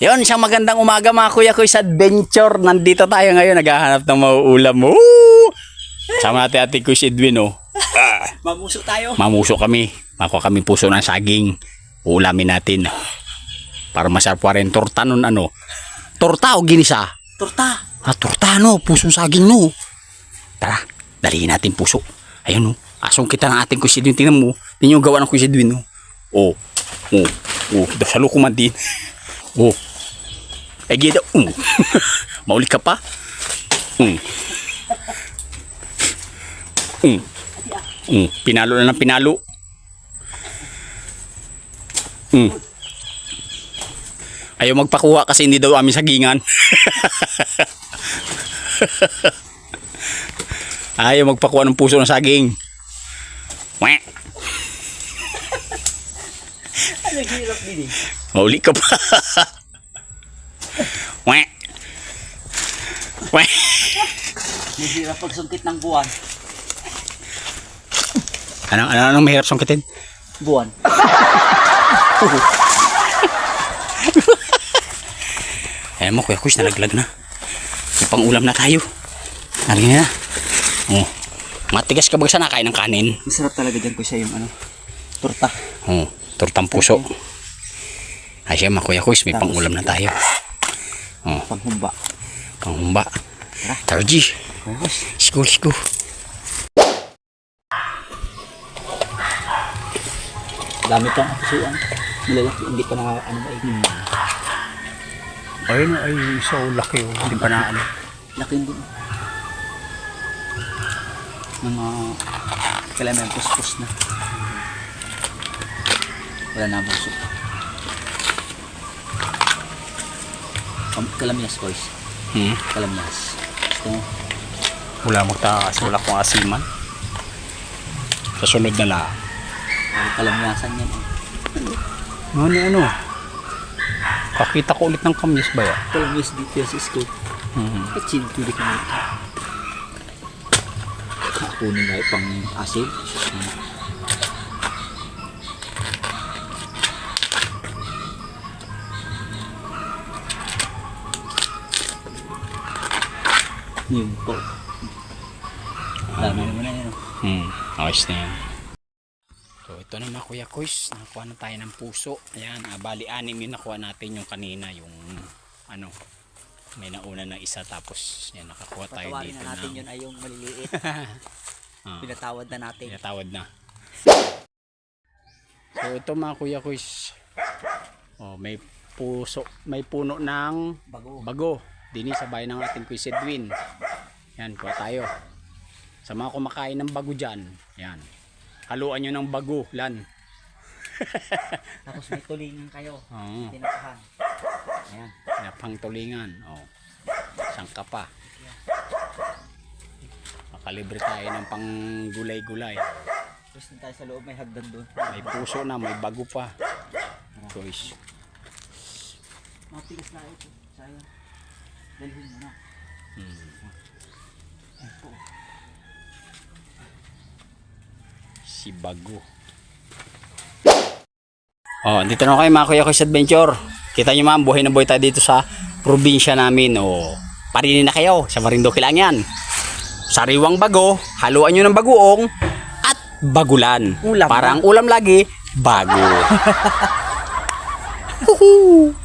Yon, isang magandang umaga mga kuya ko sa adventure. Nandito tayo ngayon, naghahanap ng mauulam mo. Sama natin ate Kuya Edwin, oh. Mamuso tayo. Mamuso kami. Makuha kami puso ng saging. Ulamin natin. Para masarap pa rin. Torta nun ano. Torta o ginisa? Torta. Ah, torta no. Pusong saging no. Tara, dalihin natin puso. Ayun no. Asong kita ng ating Kuya Edwin. Tingnan mo. Tingnan yung gawa ng Kuya Edwin no. Oh. Oh. Oh. Dasalo ko man din. Oh. Ay, gida. Um. Mauli ka pa. Um. Um. Um. Pinalo na ng pinalo. Um. Ayaw magpakuha kasi hindi daw amin sagingan. Ayaw magpakuha ng puso ng saging. Weh. Ano hirap din eh. Mauli ka pa. Weh. Weh. Mahirap pagsungkit ng buwan. Ano, ano, anong mahirap sungkitin? Buwan. Ayan mo, Kuya Kuis, nalaglag na. May pang-ulam na tayo. Nalagyan na. Oh. Matigas ka ba sa nakain ng kanin? Masarap talaga dyan ko siya yung ano. Torta. Oh, tortang puso. Ay siya, Kuya Kuis, may pang-ulam na tayo. Oh, Panghumba. panghumba. Tara, G. Tapos, School, school. dami pang aksuan. Malalaki, hindi pa naka, ano ba eh. Ayun, ay, so laki. Oh. Hindi pa na, ano. Laki din. Mga kailangan may puspos na. Wala na busog. Kalamyas, boys. Hmm? Kalamyas. Gusto mo? Wala magtaas, wala kong asiman. Sa sunod na lang. Ay, kalamyasan yan eh. Ano, ano? Kakita ko ulit ng kamyas ba yan? Kalamyas dito sa school. Hmm. At sinipili ko nito. Kunin na pang asin. Yun po. Dami naman na yun. Hmm, ayos na yan. So ito na mga kuya kuys, nakakuha na tayo ng puso. Ayan, ah, bali anim yung nakuha natin yung kanina, yung ano, may nauna na isa tapos yan nakakuha tayo Patawarin dito na natin ng yun ay yung maliliit. Ah. Pinatawad na natin. tinatawad na. So ito mga kuya kuys, oh, may puso, may puno ng Bago. bago. Dini sa bahay ng ating Kuya Edwin. Yan, kuha tayo. Sa mga kumakain ng bago dyan, yan. Haluan nyo ng bago, lan. Tapos may tulingan kayo. Oo. Tinapahan. Ayan. Napang tulingan. Oh. Sangka pa. Makalibre tayo ng pang gulay-gulay. Tapos na tayo sa loob, may hagdan doon. May puso na, may bago pa. Choice. Matigas na ito. Sayang. Dalhin mo na. Hmm. Po. Si Bago. Oh, dito na kayo mga kuya ko sa adventure. Kita nyo ma'am, buhay na buhay tayo dito sa probinsya namin. Oh, parinin na kayo. Sa Marinduque lang yan. Sariwang bago, haluan nyo ng bagoong at bagulan. Ulam Para na. ang ulam lagi, bago.